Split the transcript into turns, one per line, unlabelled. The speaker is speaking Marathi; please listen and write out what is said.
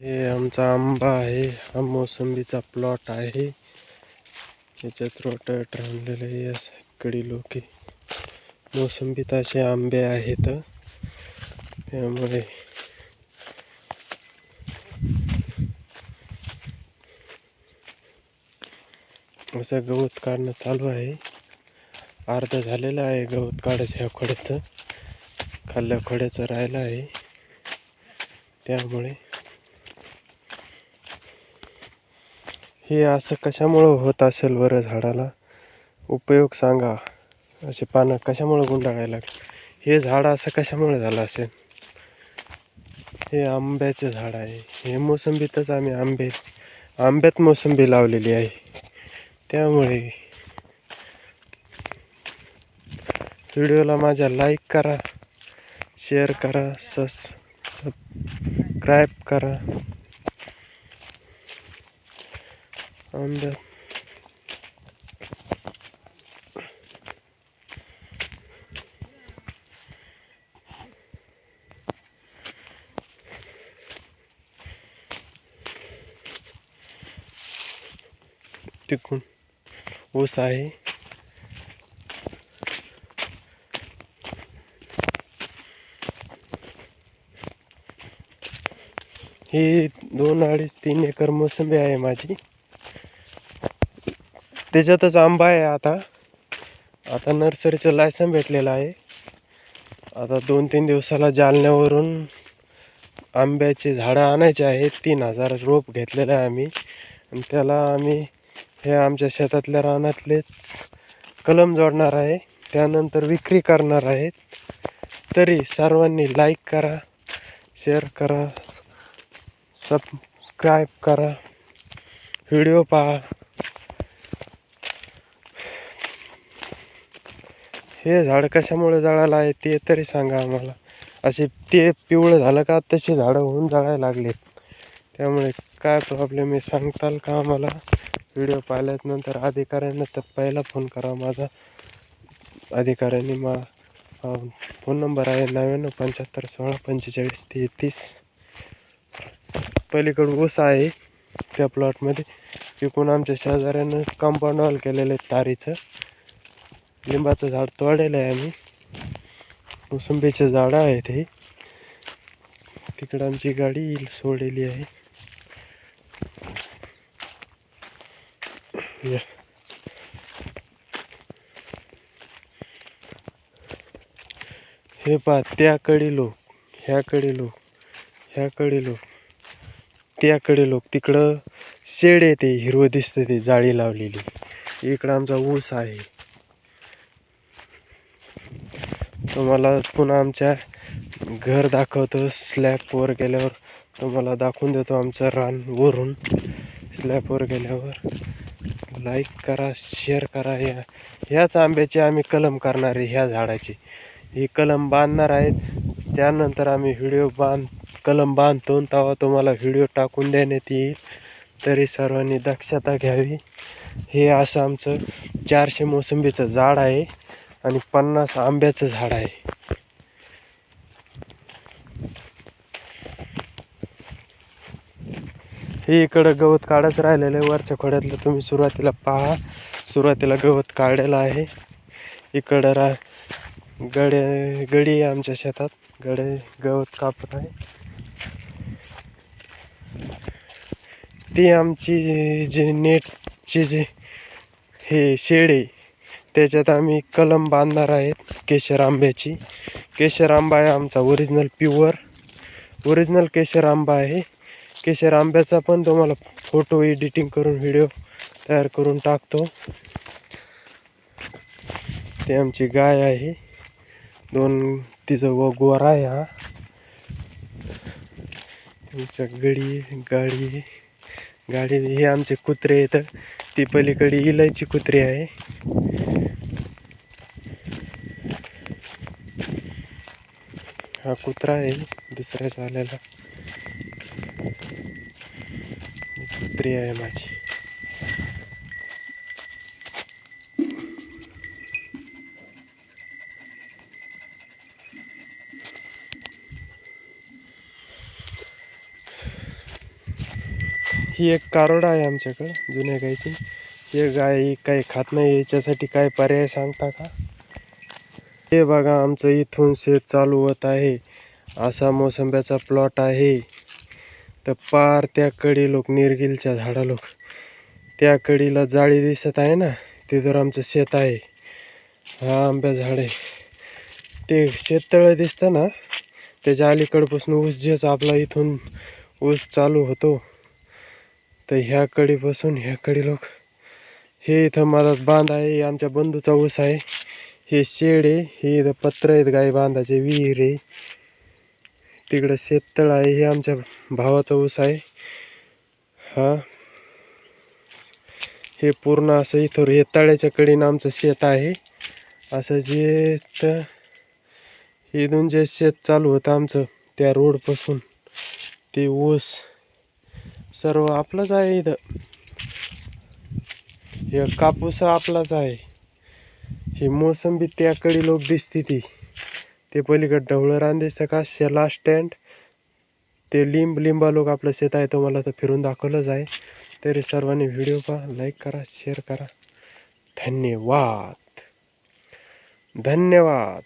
हे आमचा आंबा आहे. हा मोसंबीचा प्लॉट आहे. याच्यात रोटट रांधलेलं आहे. या कडी लोके. मोसंबीत असे आंबे आहेत. त्यामुळे असं गवत काढणं चालू आहे. अर्ध झालेलं आहे गवत काढायचं ह्या खोड्याचं. खाल्ल्या खोड्याचं राहिलं आहे. त्यामुळे हे असं कशामुळं होत असेल बरं झाडाला? उपयोग सांगा. असे पानं कशामुळं गुंडाळायला लागले? हे झाड असं कशामुळे झालं असेल? हे आंब्याचं झाड आहे. हे मोसंबीतच आम्ही आंबे आंब्यात मोसंबी लावलेली आहे. त्यामुळे व्हिडिओला माझ्या लाईक करा शेअर करा सस सबस्क्राईब करा. आंब्या तिकून ऊस आहे हे दोन अडीच तीन एकर मोसंबी आहे माझी. त्याच्यातच आंबा आहे आता. आता नर्सरीचं लायसन भेटलेलं आहे. आता दोन तीन दिवसाला जालन्यावरून आंब्याचे झाडं आणायचे आहेत. तीन हजार रोप घेतलेलं आहे आम्ही. आणि त्याला आम्ही हे आमच्या शेतातल्या रानातलेच कलम जोडणार आहे. त्यानंतर विक्री करणार आहेत. तरी सर्वांनी लाईक करा शेअर करा सबस्क्राईब करा. व्हिडिओ पहा. हे झाड कशामुळे जळायला आहे ते तरी सांगा आम्हाला. असे ते पिवळं झालं का तसे झाडं होऊन जळायला लागलेत त्यामुळे काय प्रॉब्लेम आहे सांगताल का आम्हाला? व्हिडिओ पाहिल्यानंतर अधिकाऱ्यांना तर पहिला फोन करा माझा. अधिकाऱ्यांनी मा फोन नंबर आहे नव्याण्णव पंच्याहत्तर सोळा पंचेचाळीस तेहतीस. पलीकडं ऊस आहे त्या प्लॉटमध्ये विकून आमच्या शेजाऱ्यानं कंपाऊंड वॉल केलेलं आहे तारीचं. लिंबाचं झाड तोडलेलं आहे आम्ही. मोसंबीचे झाडं आहेत हे. तिकडं आमची गाडी सोडलेली आहे. या. हे पहा त्याकडे लोक ह्याकडे लोक ह्याकडे लोक त्याकडे लोक. तिकडं शेड येते हिरवं दिसतं ते जाळी लावलेली. इकडं आमचा ऊस आहे. तुम्हाला पुन्हा आमच्या घर दाखवतो. स्लॅबवर गेल्यावर तुम्हाला दाखवून देतो आमचं रान वरून. स्लॅबवर गेल्यावर लाईक करा शेअर करा. या ह्याच आंब्याची आम्ही कलम करणार आहे ह्या झाडाची. ही कलम बांधणार आहेत. त्यानंतर आम्ही व्हिडिओ बांध कलम बांधतो तेव्हा तुम्हाला व्हिडिओ टाकून देण्यात येईल. तरी सर्वांनी दक्षता घ्यावी. हे असं आमचं चारशे मोसंबीचं झाड आहे. आणि पन्नास आंब्याचं झाड आहे. हे इकडं गवत काढायचं राहिलेलं आहे. वरच्या खोड्यातलं तुम्ही सुरुवातीला पहा. सुरुवातीला गवत काढलेलं आहे. इकडं रा गडे गडी आहे आमच्या शेतात. गडे गवत कापत आहे. ती आमची जी- नेटची जे हे शेड आहे. त्याच्यात आम्ही कलम बांधणार आहेत केशर आंब्याची. केशर आंबा आहे आमचा ओरिजिनल प्युअर ओरिजिनल केशर आंबा आहे. केशर आंब्याचा पण तुम्हाला फोटो एडिटिंग करून व्हिडिओ तयार करून टाकतो. ते आमची गाय आहे. दोन तिचं व गोरा आहे हा. तुमच्या गडी गाडी गाडी हे आमचे कुत्रे आहेत. ती पलीकडे इलायची कुत्रे आहे. हा कुत्रा आहे दुसऱ्या आलेला कुत्री आहे माझी. ही एक कारोडा आहे आमच्याकडं जुन्या गायची हे गाय काही खात नाही याच्यासाठी काय पर्याय सांगता का? हे बघा आमचं इथून शेत चालू होत आहे. असा मोसंब्याचा प्लॉट आहे. तर पार त्या कडी लोक निरगिलच्या झाडा लोक. त्या कडीला जाळी दिसत आहे ना तिथं आमचं शेत आहे. हा आंब्या झाड आहे. ते शेततळं दिसतं ना त्याच्या अलीकडपासून ऊस जेच आपला इथून ऊस चालू होतो. तर ह्या कडीपासून ह्या कडी लोक. हे इथं माझा बांध आहे आमच्या बंधूचा ऊस आहे. हे शेड आहे हे इथं पत्र आहेत गाई बांधाचे विहीर आहे. तिकडं शेततळ आहे हे आमच्या भावाचा ऊस आहे. हा. हे पूर्ण असं इथं हे तळ्याच्या कडीनं आमचं शेत आहे. असं जे तर इथून जे शेत चालू होतं आमचं त्या रोडपासून ते ऊस सर्व आपलंच आहे इथं. हे कापूस आपलाच आहे. ही मोसंबी त्याकडे लोक दिसते ती. ते पलीकडं ढवळं रान दिसतं का शेला स्टँड ते लिंब लिंबा लोक आपलं शेत आहे तुम्हाला तर फिरून दाखवलंच आहे. तरी सर्वांनी व्हिडिओ पहा लाईक करा शेअर करा. धन्यवाद. धन्यवाद.